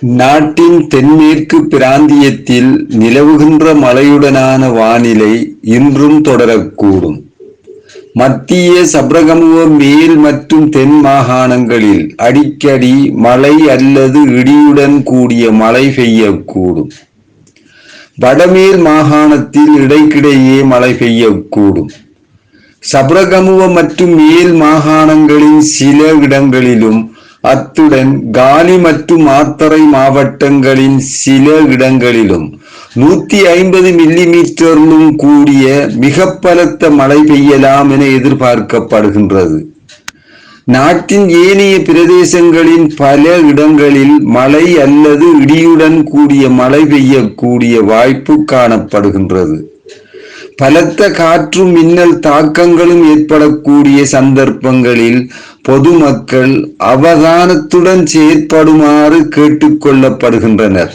நாட்டின் தென்மேற்கு பிராந்தியத்தில் நிலவுகின்ற மழையுடனான வானிலை இன்றும் தொடரக்கூடும். மத்திய சப்ரகமுவ மேல் மற்றும் தென் மாகாணங்களில் அடிக்கடி மழை அல்லது இடியுடன் கூடிய மழை பெய்யக்கூடும். வடமேல் மாகாணத்தில் இடைக்கிடையே மழை பெய்யக்கூடும். சப்ரகமுவ மற்றும் மேல் மாகாணங்களின் சில இடங்களிலும் அத்துடன் காலி மற்றும் மாத்தறை மாவட்டங்களின் சில இடங்களிலும் நூத்தி ஐம்பது மில்லி மீட்டரிலும் கூடிய மிக பலத்த மழை பெய்யலாம் என எதிர்பார்க்கப்படுகின்றது. நாட்டின் ஏனைய பிரதேசங்களின் பல இடங்களில் மழை அல்லது இடியுடன் கூடிய மழை பெய்யக்கூடிய வாய்ப்பு காணப்படுகின்றது. பலத்த காற்றும் மின்னல் தாக்கங்களும் ஏற்படக்கூடிய சந்தர்ப்பங்களில் பொதுமக்கள் அவதானத்துடன் செயற்படுமாறு கேட்டுக்கொள்ளப்படுகின்றனர்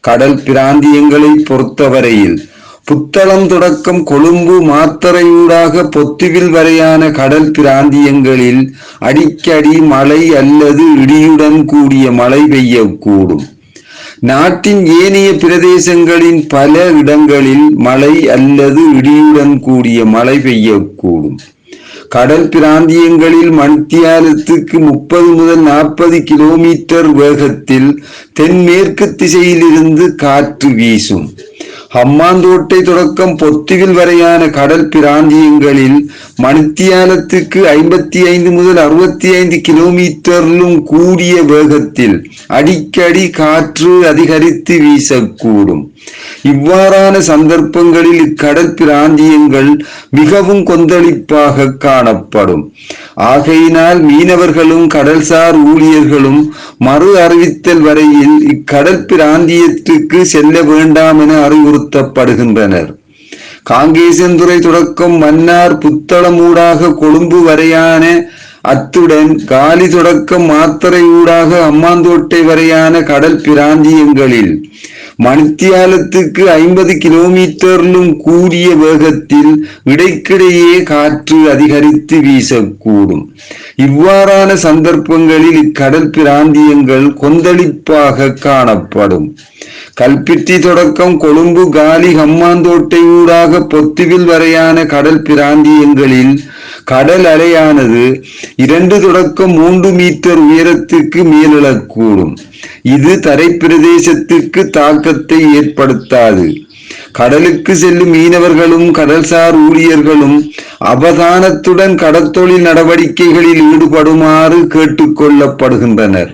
கடல் பிராந்தியங்களை பொறுத்தவரையில் புத்தளம் தொடக்கம் கொழும்பு மாத்தரையூடாக பொத்துவில் வரையான கடல் பிராந்தியங்களில் அடிக்கடி மழை அல்லது இடியுடன் கூடிய மழை பெய்யக்கூடும். நாட்டின் ஏனைய பிரதேசங்களின் பல இடங்களில் மழை அல்லது இடியுடன் கூடிய மழை பெய்யக்கூடும். கடல் பிராந்தியங்களில் மணித்தியாலத்துக்கு முப்பது முதல் நாற்பது கிலோமீட்டர் வேகத்தில் தென்மேற்கு திசையிலிருந்து காற்று வீசும். அம்மாந்தோட்டை தொடக்கம் பொத்துவில் வரையான கடல் பிராந்தியங்களில் மணித்தியாலத்துக்கு ஐம்பத்தி ஐந்து முதல் அறுபத்தி ஐந்து கிலோமீட்டரிலும் கூடிய வேகத்தில் அடிக்கடி காற்று அதிகரித்து வீசக்கூடும். இவ்வாறான சந்தர்ப்பங்களில் இக்கடல் பிராந்தியங்கள் மிகவும் கொந்தளிப்பாக காணப்படும். ஆகையினால் மீனவர்களும் கடல்சார் ஊழியர்களும் மறு அறிவித்தல் வரையில் இக்கடல் பிராந்தியத்துக்கு செல்ல வேண்டாம் என அறிவுறுத்தப்படுகின்றனர் காங்கேசந்துறை தொடக்கம் மன்னார் புத்தளமூடாக கொழும்பு வரையான அத்துடன் காலி தொடக்கம் மாத்தறை ஊடாக அம்மாந்தோட்டை வரையான கடல் பிராந்தியங்களில் மணித்தியாலத்துக்கு ஐம்பது கிலோமீட்டரிலும் கூடிய வேகத்தில் இடைக்கிடையே காற்று அதிகரித்து வீசக்கூடும். இவ்வாறான சந்தர்ப்பங்களில் இக்கடல் பிராந்தியங்கள் கொந்தளிப்பாக காணப்படும். கல்பித்தி தொடக்கம் கொழும்பு காலி ஹம்மாந்தோட்டை ஊடாக பொத்துவில் வரையான கடல் பிராந்தியங்களில் கடல் அலையானது இரண்டு தொடக்கம் மூன்று மீட்டர் உயரத்துக்கு மேலெழக்கூடும். இது தரை பிரதேசத்திற்கு தாக்கத்தை ஏற்படுத்தாது. கடலுக்கு செல்லும் மீனவர்களும் கடல்சார் ஊழியர்களும் அவதானத்துடன் கடற்தொழில் நடவடிக்கைகளில் ஈடுபடுமாறு கேட்டுக்கொள்ளப்படுகின்றனர்